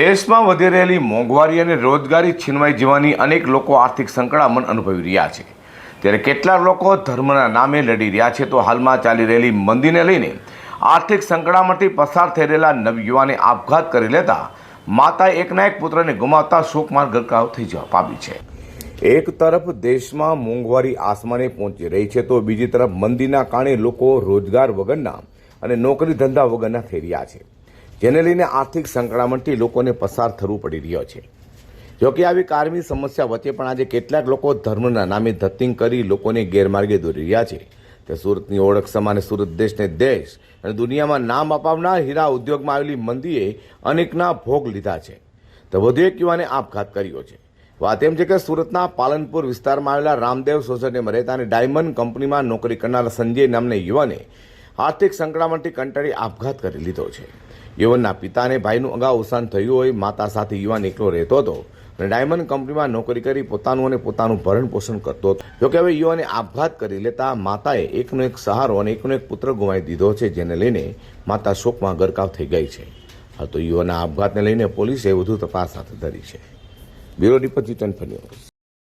દેશમાં વધી રહેલી મોંઘવારી અને રોજગારી છીનવાઈ જવાની અનેક લોકો આર્થિક સંકળામણ અનુભવી રહ્યા છે. ત્યારે કેટલાક લોકો ધર્મના નામે લડી રહ્યા છે, તો હાલમાં ચાલી રહેલી મંદીને લઈને આર્થિક સંકળામણથી પસાર થઈ રહેલા નવયુવાને આપઘાત કરી લેતા માતાએ એકના એક પુત્રને ગુમાવતા શોકમાર્ગ ગરકાવ થઈ જવા પામી છે. એક તરફ દેશમાં મોંઘવારી આસમાને પહોંચી રહી છે, તો બીજી તરફ મંદીના કારણે લોકો રોજગાર વગરના અને નોકરી ધંધા વગરના થઈ રહ્યા છે. જેને લઈને આર્થિક સંકળામણથી લોકોને પસાર થવું પડી રહ્યો છે. જોકે આવી કારમી સમસ્યા વચ્ચે પણ આજે કેટલાક લોકો ધર્મના નામે ધત્તિંગ કરી લોકોને ગેરમાર્ગે દોરી રહ્યા છે. તે સુરતની ઓળખ સમાને સુરત દેશને દેશ અને દુનિયામાં નામ અપાવનાર હીરા ઉદ્યોગમાં આવેલી મંદીએ અનેકના ભોગ લીધા છે. તો વધુ એક યુવાને આપઘાત કર્યો છે. વાત એમ છે કે સુરતના પાલનપુર વિસ્તારમાં આવેલા રામદેવ સોસાયટીમાં રહેતા અને ડાયમંડ કંપનીમાં નોકરી કરનાર સંજય નામના યુવાને આર્થિક સંકળામણથી કંટાળી આપઘાત કરી લીધો છે. યુવાનના પિતાને ભાઈનું અગાઉ અવસાન થયું હોય, માતા સાથે યુવાન એકલો રહેતો હતો અને ડાયમંડ કંપનીમાં નોકરી કરી પોતાનું અને પોતાનું ભરણ પોષણ કરતો હતો. જોકે હવે યુવાને આપઘાત કરી લેતા માતાએ એકનો એક સહારો અને એકનો એક પુત્ર ગુમાવી દીધો છે, જેને લઈને માતા શોકમાં ગરકાવ થઈ ગઈ છે. હાલ તો યુવાના આપઘાતને લઈને પોલીસે વધુ તપાસ હાથ ધરી છે. Bureau report ચિતન